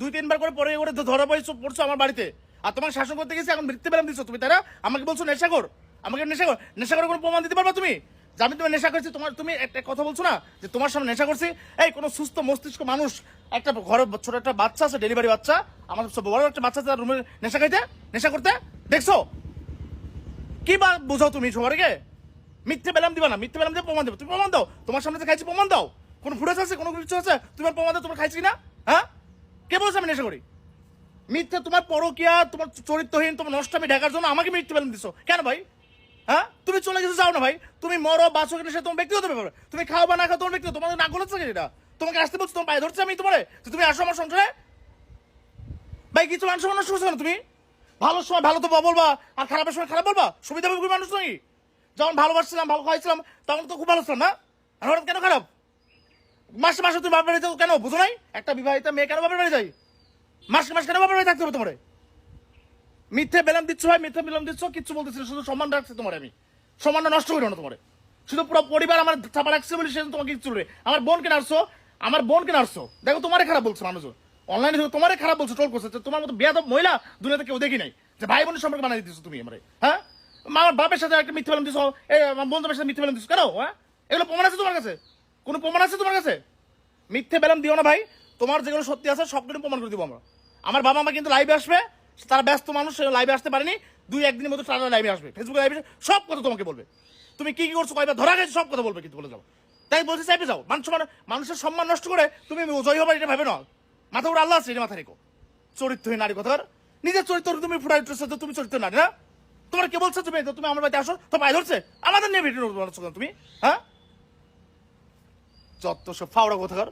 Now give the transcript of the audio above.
দুই তিনবার করে পরে করে ধরা পড়েছো, পড়ছো আমার বাড়িতে। আর তোমার শাসন করতে গেছি এখন মৃত্যু বেলাম দিচ্ছ তুমি তারা আমাকে বলছো নেশাখোর। আমাকে নেশাখোর। নেশাখোর কোনো প্রমাণ দিতে পারবা তুমি? যে আমি তোমার নেশা করছি, তোমার তুমি একটা কথা বলছো না? যে তোমার সামনে নেশা করছি? এই কোনো সুস্থ মস্তিষ্ক মানুষ, একটা ঘরে ছোট একটা বাচ্চা আছে ডেলিভারি বাচ্চা, আমার সব বড় একটা বাচ্চা আছে রুমে নেশা খাইতে? নেশা করতে? দেখছ? কি বা বোঝাও তুমি সবারকে মিথ্যে বেলাম দিবা না, মিথ্যে বেলাম দিয়ে প্রমাণ দেবো। তুমি প্রমাণ দাও। তোমার সামনে যে খাইছি, প্রমাণ দাও। কোনো ফুটেজ আছে কোনো কিছু আছে? তোমার প্রমাণ দাও, তোমার খাইছি না হ্যাঁ? কে বলছে আমি নেশা করি? মিথ্যে তোমার পরকিয়া, তোমার চরিত্রহীন, তোমার নষ্ট আমি ঢাকার জন্য আমাকে মিথ্যে বেলাম দিছো। কেন ভাই? হ্যাঁ? তুমি চলে গেছো যাও না ভাই? তুমি মরো বাঁচো কিনা সে তোমার ব্যক্তিগত ব্যাপার। তুমি খাও বা না খাও, তোমার ব্যক্তিগত তোমাদের না বলেছে কি এটা? তোমাকে আসতে বলছো, তোমার পায়ে ধরছে আমি তোমারে? তুমি আসো আমার সংসারে? ভাই, কিছু মানুষের মানুষ করছ কেন তুমি? ভালো সময়, ভালো তো বলবা, আর খারাপের সময় খারাপ বলবা? সুবিধা মানুষ নাকি? যখন ভালোবাসছিলাম, ভালো খাইছিলাম তখন তো খুব ভালো ছিলাম, না? আর হঠাৎ কেন খারাপ? মাসে মাসে তুমি বাপের বাড়ি যাও কেন? বুঝো নাই? একটা বিবাহিত মেয়ে কেন বাপের বাড়ি যাই মাসে মাস কেন বাপের বাড়ি থাকতে হবে তোমারে? মিথ্যে বেলাম দিচ্ছ ভাই, মিথ্যে বেলাম দিচ্ছ, কিচ্ছু বলতেছি শুধু সম্মান রাখছি তোমার আমি। সম্মানটা নষ্ট করি না তোমারে। শুধু পুরো পরিবার আমার চাপা রাখছে বলে সেজন্য তোমাকে কিচ্ছু আমার বোনকে নাড়ছো, আমার বোনকে নাড়ছো। দেখো তোমারে খারাপ বলছো মানুষজন। অনলাইনে শুধু তোমারে খারাপ বলছো ট্রোল করছে। তোমার মতো বেয়াদব মহিলা দুনিয়াতে কেউ দেখি নাই। যে ভাই বোনের সম্পর্কে বানিয়ে দিচ্ছ তুমি আমারে হ্যাঁ? আমার বাপের সাথে একটা মিথ্যে বেলাম দিচ্ছ এই বন্ধুদের সাথে মিথ্যে বেলাম দিচ্ছ কেন? হ্যাঁ? এগুলো প্রমাণ আছে তোমার কাছে? কোনো প্রমাণ আছে তোমার কাছে? মিথ্যে বেলাম দিও না ভাই। তোমার যেগুলো সত্যি আছে সবগুলো প্রমাণ করে দিব আমরা। আমার বাবা মা কিন্তু লাইভে আসবে, তারা ব্যস্ত মানুষ লাইভে আসতে পারেনি। দুই একদিনের মধ্যে তারা লাইভে আসবে। ফেসবুকে লাইভে সব কথা তোমাকে বলবে। তুমি কি কি করছ, কয়বার ধরা গেছে সব কথা বলবে, কিন্তু বলে যাও। তাই বলতে চাইবে যাও। মানুষ মানে- মানুষের সম্মান নষ্ট করে তুমি জয় হবার এটা ভাবে না মাথা উপরে আল্লাহ আছে, এটা মাথা রেখো। চরিত্রহীন নারী কথার। নিজের চরিত্র তুমি ফুটাই উঠতেছো তো তুমি চরিত্র নারী না? তোমার কে বলছো তুমি? তুমি আমার বাড়িতে আসো, তো পায়ে ধরছে। আমাদের নিয়ে ভিডিও তুমি? হ্যাঁ? যত সব ফাওড়া কথাকার।